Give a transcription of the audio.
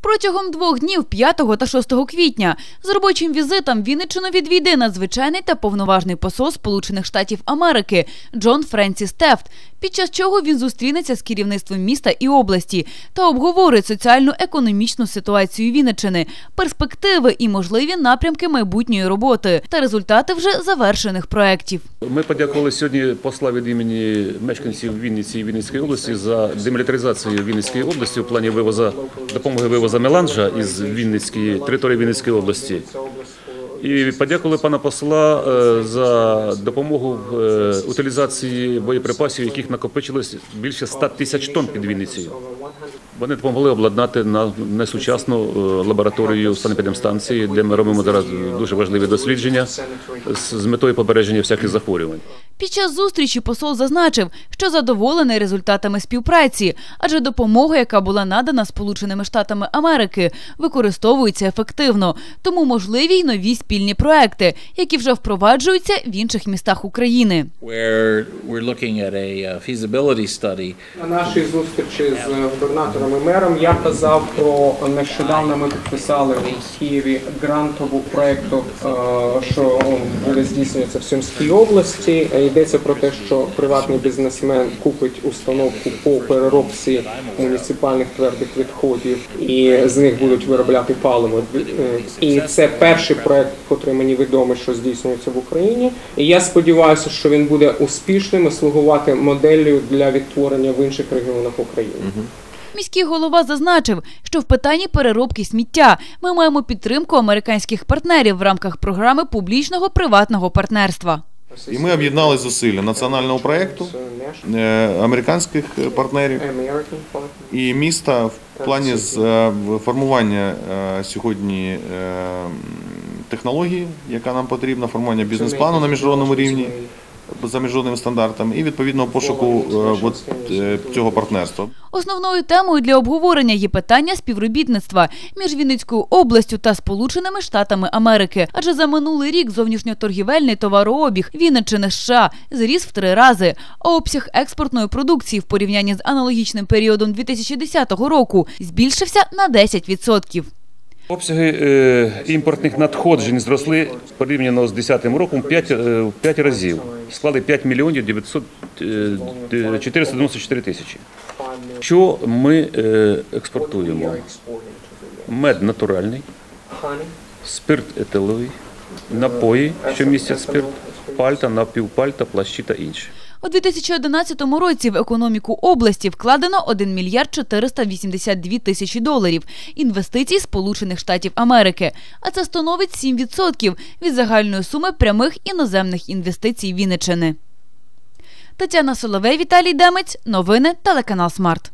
Протягом двох днів 5 та 6 квітня з робочим візитом Вінниччину відвійде надзвичайний та повноважний посол Сполучених Штатів Америки Джон Френсіс Тефт, під час чого він зустрінеться з керівництвом міста і області та обговорить соціально-економічну ситуацію Вінниччини, перспективи і можливі напрямки майбутньої роботи та результати вже завершених проєктів. Ми подякували сьогодні посла від імені мешканців Вінниці і Вінницької області за демілітаризацію Вінницької області у плані вивоза допомоги вивоза меланжа із Вінницької території Вінницької області. І подякували пана посла е, за допомогу в е, утилізації боєприпасів, яких накопичилось більше 100 тисяч тонн під Вінницею. Вони допомогли обладнати на несучасну е, лабораторію санепідемстанції, де ми робимо зараз дуже важливі дослідження з з метою попередження всяких захворювань. Під час зустрічі посол зазначив, що задоволений результатами співпраці, адже допомога, яка була надана Сполученими Штатами Америки, використовується ефективно, тому можливі й нові спільні проекти, які вже впроваджуються в інших містах України. uh, На нашій зустрічі з губернатором і мером я казав про нещодавно ми підписали у Києві грантову проєкту, е, що буде здійснюватися в Сумській області. Е, Йдеться про те, що приватний бізнесмен купить установку по переробці муніципальних твердих відходів, і з них будуть виробляти паливо. Е, І це перший проєкт, який мені відомий, що здійснюється в Україні. І я сподіваюся, що він буде успішним і слугувати моделлю для відтворення в інших регіонах України. Міський голова зазначив, що в питанні переробки сміття ми маємо підтримку американських партнерів в рамках програми публічного приватного партнерства. І ми об'єднали зусилля національного проєкту, е, американських партнерів і міста в плані е, формування е, сьогодні е, технології, яка нам потрібна, формування бізнес-плану на міжнародному рівні за міжнародними стандартами, і відповідного пошуку е, от, е, цього партнерства. Основною темою для обговорення є питання співробітництва між Вінницькою областю та Сполученими Штатами Америки. Адже за минулий рік зовнішньоторгівельний товарообіг Вінниччини США зріс в три рази, а обсяг експортної продукції в порівнянні з аналогічним періодом 2010 року збільшився на 10%. Обсяги е, імпортних надходжень зросли порівняно з 2010 роком 5, е, в 5 разів. Склали 5 мільйонів 900, е, 494 тисячі. Що ми е, експортуємо? Мед натуральний, спирт етиловий, напої, що містять спирт, пальта, напівпальта, плащі та інше. У 2011 році в економіку області вкладено 1 мільярд 482 тисячі доларів інвестицій Сполучених Штатів Америки, а це становить 7% від загальної суми прямих іноземних інвестицій Вінничини. Тетяна Соловей, Віталій Демець. Новини телеканал Смарт.